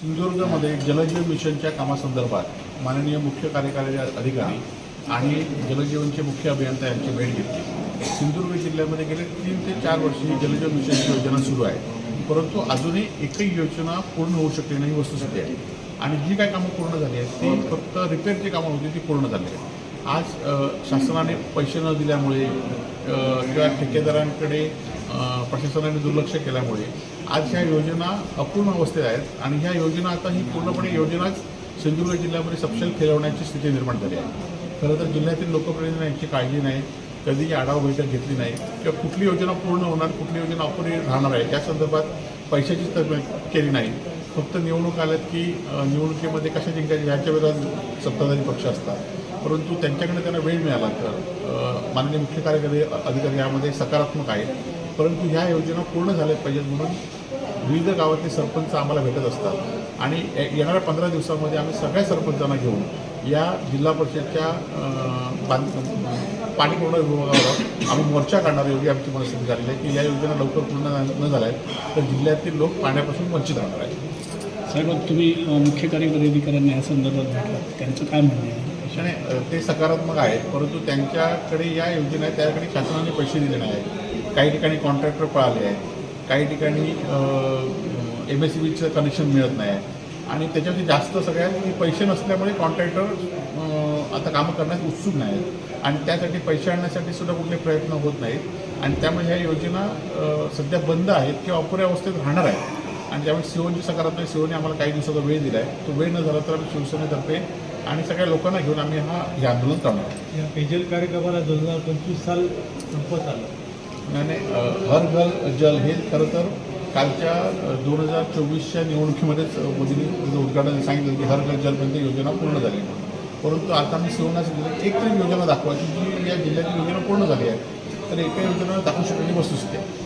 सिंधुदुर्गमध्ये जलजीवन मिशनच्या कामासंदर्भात माननीय मुख्य कार्यकारी अधिकारी आणि जलजीवनचे मुख्य अभियंता यांची भेट घेतली. सिंधुदुर्ग जिल्ह्यामध्ये गेले तीन ते चार वर्ष ही जलजीवन मिशनची योजना सुरू आहे. परंतु अजूनही एकही योजना पूर्ण होऊ शकली नाही ही वस्तुस्थिती आहे. आणि जी काय कामं पूर्ण झाली आहेत ती फक्त रिपेअरची कामं होती ती पूर्ण झाली आहेत. आज शासनाने पैसे न दिल्यामुळे किंवा ठेकेदारांकडे प्रशासनाने दुर्लक्ष केल्यामुळे आज ह्या योजना अपूर्ण अवस्थेत आहेत आणि ह्या योजना आता ही पूर्णपणे योजनाच सिंधुदुर्ग जिल्ह्यामध्ये सपशेल फिरवण्याची स्थिती निर्माण झाली आहे. खरं तर जिल्ह्यातील लोकप्रतिनिधींना यांची काळजी नाही कधीही आढावा बैठक घेतली नाही किंवा कुठली योजना पूर्ण होणार कुठली योजना अपुरी राहणार आहे या संदर्भात पैशाची तरतूद केली नाही. फक्त निवडणूक आल्यात की निवडणुकीमध्ये कशा जिंकायच्या ह्याच्या विरोधात सत्ताधारी पक्ष असतात. परंतु त्यांच्याकडे त्यांना वेळ मिळाला तर माननीय मुख्य कार्यकारी अधिकारी यामध्ये सकारात्मक आहेत. परंतु ह्या योजना पूर्ण झाल्या पाहिजेत म्हणून विविध गावातले सरपंच आम्हाला भेटत असतात. आणि येणाऱ्या पंधरा दिवसामध्ये आम्ही सगळ्या सरपंचांना घेऊन या जिल्हा परिषदच्या अ, पाणी पुरवठा विभागावर आम्ही मोर्चा काढणार योग्य आमची मनस्थिती झालेली आहे की या योजना लवकर पूर्ण न- न झाल्या तर जिल्ह्यातील लोक पाण्यापासून वंचित राहणार आहेत. साहेब तुम्ही मुख्य कार्यकारी अधिकाऱ्यांना या संदर्भात भेटला त्यांचं काय म्हणणं आहे? ते सकारात्मक आहेत परंतु त्यांच्याकडे या योजना आहेत त्याकडे शासनाने पैसे दिले नाही आहेत काही ठिकाणी कॉन्ट्रॅक्टर पळाले आहेत. काही ठिकाणी एम एस सी बीचं कनेक्शन मिळत नाही. आहे आणि त्याच्यावरती जास्त सगळ्यात पैसे नसल्यामुळे कॉन्ट्रॅक्टर आता कामं करण्यास उत्सुक नाही आणि त्यासाठी पैसे आणण्यासाठी सुद्धा कुठले प्रयत्न होत नाहीत. आणि त्यामुळे ह्या योजना सध्या बंद आहेत किंवा अपुऱ्या अवस्थेत राहणार आहेत. आणि त्यामुळे सीओची सकारात्मक सीओने आम्हाला काही दिवसाचा वेळ दिला आहे तो वेळ न झाला तर आम्ही शिवसेनेतर्फे आणि सगळ्या लोकांना घेऊन आम्ही हा हे आंदोलन करणार. या पेजल कार्यक्रमाला दोन हजार पंचवीस साल संपत आलं अ, हर घर जल हे खरं तर कालच्या दोन हजार चोवीसच्या निवडणुकीमध्येच मोदींनी उद्घाटन सांगितलं की हर घर जलपर्यंत योजना पूर्ण झाली. परंतु आता मी शिवण्यास एक तरी योजना दाखवायची जी या जिल्ह्यातील योजना पूर्ण झाली आहे तर एका योजना दाखवू शकण्याची वस्तुस्थिती आहे